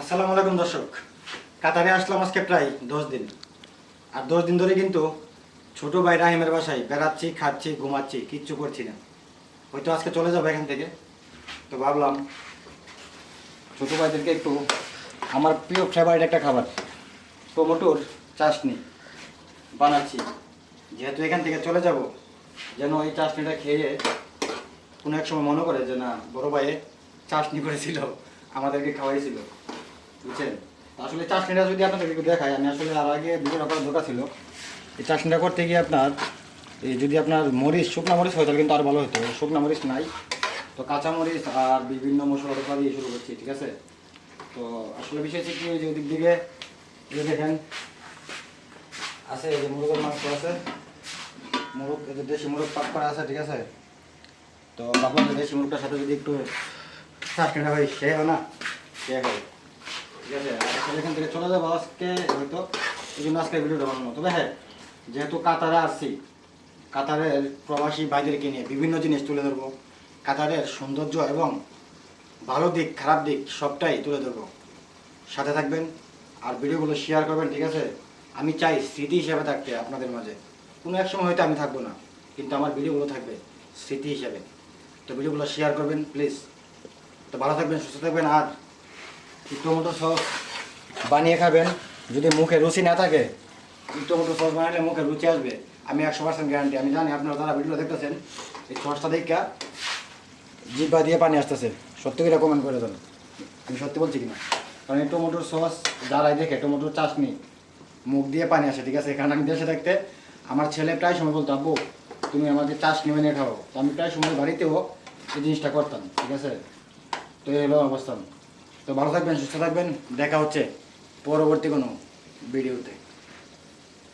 আসসালামু আলাইকুম দর্শক। কাতারে আসলাম আজকে প্রায় দশ দিন। আর দশ দিন ধরে কিন্তু ছোট ভাই রাহিমের বাসায় বেড়াচ্ছি, খাচ্ছি, ঘুমাচ্ছি, কিচ্ছু করছি না। হয়তো আজকে চলে যাব এখান থেকে। তো ভাবলাম ছোট ভাইদেরকে একটু আমার প্রিয় ফেভারিট একটা খাবার, টমেটোর চাশনি বানাচ্ছি। যেহেতু এখান থেকে চলে যাব, যেন এই চাশনিটা খেয়ে কোনো এক সময় মনে করে যে না, বড় ভাইয়ে চাশনি করেছিল, আমাদেরকে খাওয়াইছিল। বুঝছেন? আসলে চাশনিটা যদি আপনাদের একটু দেখাই আমি আসলে আর আগে বিভিন্ন করার দরকার ছিল। এই চাশনিটা করতে গিয়ে আপনার এই যদি আপনার মরিচ, শুকনা মরিচ হয় তাহলে কিন্তু আরও ভালো হতো। শুকনা মরিচ নাই, তো কাঁচা মরিচ আর বিভিন্ন মশলা টসলা দিয়ে শুরু করছি, ঠিক আছে? তো আসলে বিষয় হচ্ছে কি যে ওদিক দিকে দেখেন, আছে এই যে মুরগের মাংস আছে। মুরগ, এই যে দেশি মুরগ পাক করা আছে, ঠিক আছে? তো যে দেশি মুরগটার সাথে যদি একটু চাটনিটা হয়, সে হয় না? সে হয়। ঠিক আছে এখান থেকে চলে যাব আজকে, হয়তো আজকে ভিডিওটা বানানো তবে হ্যাঁ যেহেতু কাতারে আসছি কাতারের প্রবাসী ভাইদেরকে নিয়ে বিভিন্ন জিনিস তুলে ধরবো। কাতারের সৌন্দর্য এবং ভালো দিক, খারাপ দিক সবটাই তুলে ধরবো। সাথে থাকবেন আর ভিডিওগুলো শেয়ার করবেন, ঠিক আছে? আমি চাই স্মৃতি হিসাবে থাকতে আপনাদের মাঝে। কোনো এক সময় হয়তো আমি থাকব না, কিন্তু আমার ভিডিওগুলো থাকবে স্মৃতি হিসাবে। তো ভিডিওগুলো শেয়ার করবেন প্লিজ তো ভালো থাকবেন, সুস্থ থাকবেন, আর টমেটো সস বানিয়ে খাবেন। যদি মুখে রুচি না থাকে টমেটো সস বানালে মুখে রুচি আসবে। আমি একশো পার্সেন্ট গ্যারান্টি আমি জানি আপনারা যারা ভিডিও দেখতেছেন, এই সসটা দেখা জিব্বা দিয়ে পানি আসতেছে। সত্যি করে কমেন্ট করে দেন। আমি সত্যি বলছি কিনা? কারণ এই টমেটোর সস যারাই দেখে, টমেটোর চাটনি, মুখ দিয়ে পানি আসে, ঠিক আছে? এখানে আমি দেশে দেখতে আমার ছেলে প্রায় সময় বলতো, আব্বু, তুমি আমাদের চাটনি বানিয়ে খাও। তো আমি প্রায় সময় বাড়িতেও এই জিনিসটা করতাম, ঠিক আছে? তো এই হলো অবস্থান তো ভালো থাকবেন সুস্থ থাকবেন। দেখা হচ্ছে পরবর্তী কোনো ভিডিওতে।